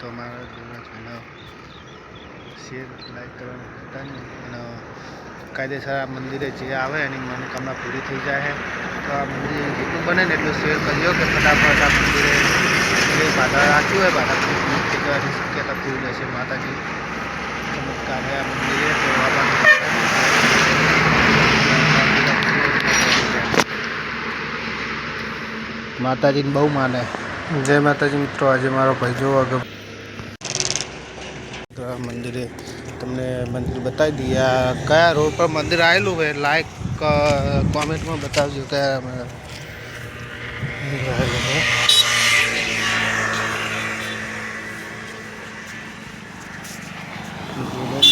તો અમારા દેવરાજભાઈનો share, like કરવાનું ભૂલતા નહીં. અને કાયદેસર આ મંદિરે જે આવે એની મનોકામના પૂરી થઈ જાય. તો આ મંદિર જેટલું બને ને એટલું શેર કરજો કે ફટાફટ આ મંદિરે જે બાધા રાખ્યું હોય, બાધા મુક્તિ કરવાની શક્યતા પૂરી રહેશે માતાજી. ચમત્કાર આ મંદિરે. તો માતાજીને બહુ માને. જય માતાજી મિત્રો. આજે મારો ભાઈ જો આગળ. તો આ મંદિરે. તમને મંદિર બતાવી દઈએ. કયા રોડ પર મંદિર આવેલું હોય લાઈક કોમેન્ટમાં બતાવજો કયા આવેલું હોય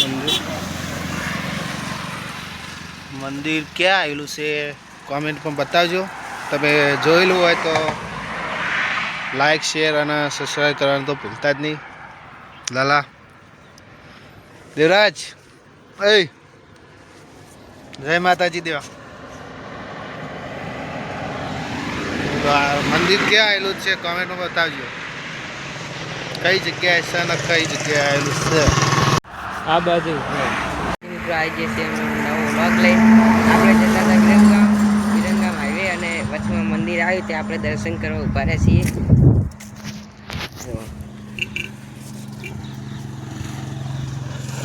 મંદિર. મંદિર ક્યાં આવેલું છે? કોમેન્ટમાં બતાવજો. તમે જોયેલું હોય તો લાઈક શેર અને સબસ્ક્રાઈબ કરવાનું તો ભૂલતા જ નહીં. લાલા. દેવરાજ. એ. જય માતાજી દેવા. મંદિર ક્યાં આવેલું છે? કોમેન્ટમાં બતાવજો. કઈ જગ્યાએ છે અને કઈ જગ્યાએ આવેલું છે? આ બાજુ. મિત્રો આવી છે નવો વ્લોગ લઈ. આપણે જતા હતા વિરંગામ વિરંગામ હાઈવે અને વચમાં મંદિર આવ્યું ત્યાં આપણે દર્શન કરવા ઊભા રહ્યા છીએ.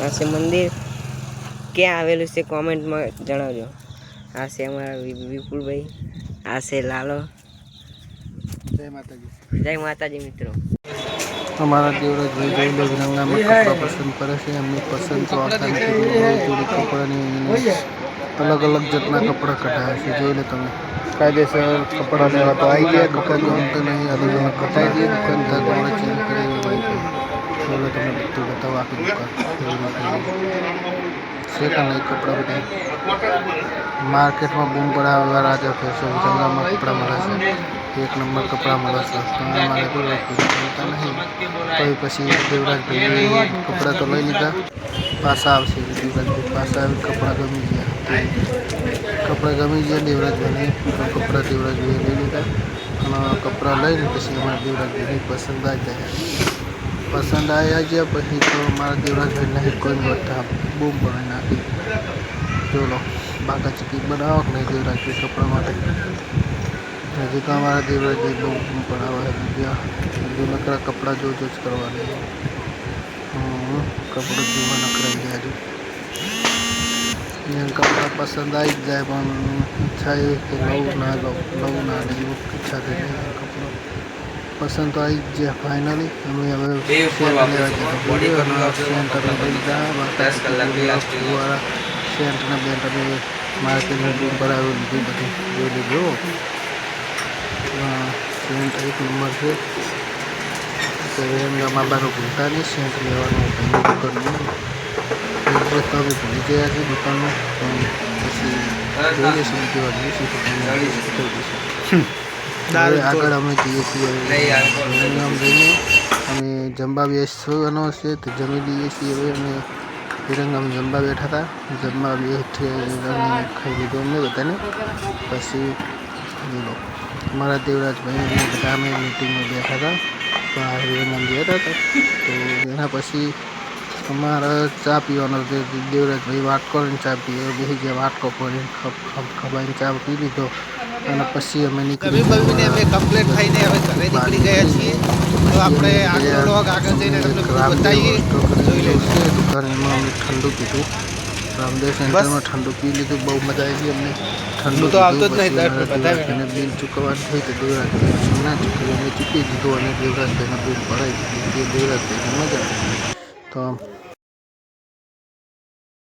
આ છે મંદિર. ક્યાં આવેલું છે કોમેન્ટમાં જણાવજો. આ છે અમારા વિપુલભાઈ આ છે લાલો. જય માતાજી. જય માતાજી મિત્રો. અમારા દેવરાજ ભાઈ વિરંગામાં કપડાં પસંદ કરે છે. એમની પસંદ તો નથી જોડી કપડાની અલગ અલગ જાતના કપડાં કઢાવે છે. જોઈ લો તમે. કાયદેસર કપડાં લેવા તો આવી ગયા કપડાં ગમતા નહીં અલગ અલગ કપડાં દુકાનદાર કપડાં ચેન્જ કરી હોય છે જોઈ તમે બધું બતાવો આખી દુકાન છે કે નહીં કપડાં બધા માર્કેટમાં બૂમ પડાવવા રાજા ફેશન વિરંગામાં કપડાં મળે છે. એક નંબર કપડાં મળે છે. તમે અમારે દેવરાજભાઈ ગમતા નહીં. તો પછી દેવરાજભાઈ કપડાં તો લઈ લીધા. પાછા આવશે દેવરાજભાઈ પાછા આવી કપડાં ગમી ગયા. કપડાં ગમી ગયા દેવરાજભાઈને કપડાં દેવરાજભાઈ લઈ લીધા. અને કપડાં લઈને પછી અમારા દેવરાજભાઈની પસંદ આવી. ગયા પસંદ આવ્યા ગયા પછી તો અમારા દેવરાજભાઈ નહીં કોઈ બધા બૂમ પડી નાખી ચલો બાકા ચીકી બનાવો કે નહીં દેવરાજભાઈ કપડા માટે હજી તો અમારા દેવરાજભાઈ બહુ બૂમ પડાવે બીજા બીજું નકરા કપડાં જો જો જ કરવાની હમ, કપડું જોવા નકરા ગયા હજુ એને કપડાં પસંદ આવી જ જાય પણ ઈચ્છા એ કે લવું ના લઉં લવું ના લઉં એવું ઈચ્છા થઈ જાય કપડું પસંદ તો આવી જ ફાઇનલી અમે હવે સેન્ટ લેવા જતા બોડીઓ અને સેન્ટ અમે લઈ લીધા બધી જોઈ લીધું. સેન્ટ એક નંબર છે. એમના ભૂલતા નહીં. સેન્ટ લેવાનું દુકાનનું એડ્રેસ ભૂલી ગયા છે દુકાનમાં પછી જોઈ લઈશું કેવા દિવસે તો આગળ અમે જઈએ છીએ. વિરંગામ જઈને અમે જમવા બેસવાનો છે તો જમી લઈએ છીએ. હવે અમે વિરંગામ જમવા બેઠા હતા. જમવા બેઠી ખાઈ લીધું અમને બધાને. પછી બોલો. અમારા દેવરાજભાઈ અમે બધા અમે મિટિંગમાં બેઠા હતા. બહાર વિરંગામ ગયા હતા. તો એના પછી અમારા ચા પીવાનો દેવરાજભાઈ વાટકો ચા પીએ. બેસી ગયા વાટકો પડીને ખબાઈને ચા પી લીધો. અને પછી અમે નીકળી બમીને અમે કમ્પ્લેટ થઈને હવે ઘરે નીકળી ગયા છીએ. તો આપણે આગળ વ્લોગ આગળ જઈને તમને બતાવીએ. જોઈ લઈએ. દુકાન એમાં અમે ઠંડુ પીધું. રામદેવ સેન્ટરમાં ઠંડુ પી લીધું બહુ મજા આવી અમને. ઠંડુ તો આવતો જ નહીં, એને બિલ ચૂકવવાનું થઈ તો દેવરાજભાઈ ના ચૂકવ્યું અમે ચૂકી દીધું અને દેવરાજભાઈને બિલ ભરાઈ દીધું દેવરાજભાઈને મજા આવી તો